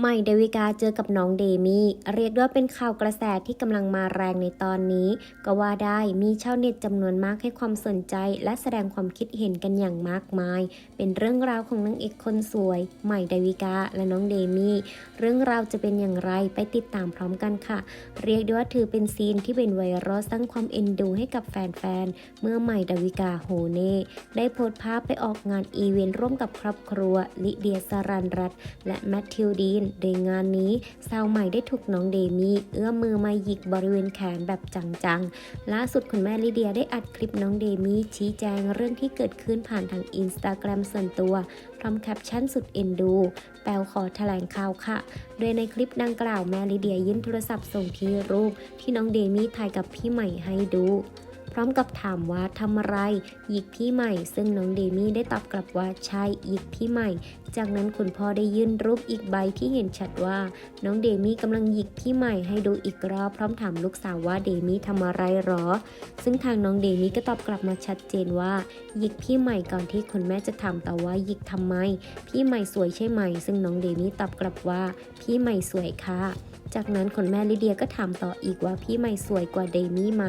ใหม่เดวิกาเจอกับน้องเดมี่เรียกได้ว่าเป็นข่าวกระแสที่กำลังมาแรงในตอนนี้ ก็ว่าได้มีชาวเน็ตจำนวนมากให้ความสนใจ และแสดงความคิดเห็นกันอย่างมากมาย เป็นเรื่องราวของนางเอกคนสวย ใหม่เดวิกาและน้องเดมี่เรื่องราวจะเป็นอย่างไรไปติดตามพร้อมกันค่ะ เรียกได้ว่าถือเป็นซีนที่เป็นไวรัลสร้างความเอ็นดูให้กับแฟนๆเมื่อใหม่เดวิกาโฮเน่ได้โพสต์ภาพไปออกงานอีเวนต์ร่วมกับครอบครัวลิเดียสรันรัตและแมทธิวดีนโดยงานนี้สาวใหม่ได้ถูกน้องเดมี่เอื้อมมือมาหยิกบริเวณแขนแบบจังๆ ล่าสุดคุณแม่ลิเดียได้อัดคลิปน้องเดมี่ชี้แจงเรื่องที่เกิดขึ้นผ่านทางอินสตาแกรมส่วนตัว พร้อมแคปชั่นสุดเอ็นดู แปลขอแถลงข่าวค่ะ โดยในคลิปดังกล่าวแม่ลิเดียยื่นโทรศัพท์ส่งที่รูปที่น้องเดมี่ถ่ายกับพี่ใหม่ให้ดู ร้อมกับถามว่าทำอะไรหยิกพี่ใหม่ ซึ่งน้องเดมี่ได้ตอบกลับว่าใช่หยิกพี่ใหม่ จากนั้นคุณพ่อได้ยื่นรูปอีกใบที่เห็นชัดว่า น้องเดมี่กำลังหยิกพี่ใหม่ให้ดูอีกรอบพร้อมถามลูกสาวว่าเดมี่ทำอะไรหรอ ซึ่งทางน้องเดมี่ก็ตอบกลับมาชัดเจนว่าหยิกพี่ใหม่ก่อนที่คุณแม่จะถามต่อว่าหยิกทำไม พี่ใหม่สวยใช่ไหม ซึ่งน้องเดมี่ตอบกลับว่า พี่ใหม่สวยค่ะจากนั้นคุณแม่ลิเดียก็ถามต่ออีกว่าพี่ใหม่สวยกว่าเดมี่ไหม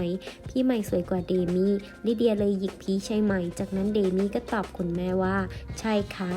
พี่ใหม่สวยกว่าเดมี่ลิเดียเลยหยิกพีใช่ไหม จากนั้นเดมี่ก็ตอบคุณแม่ว่า ใช่ค่ะ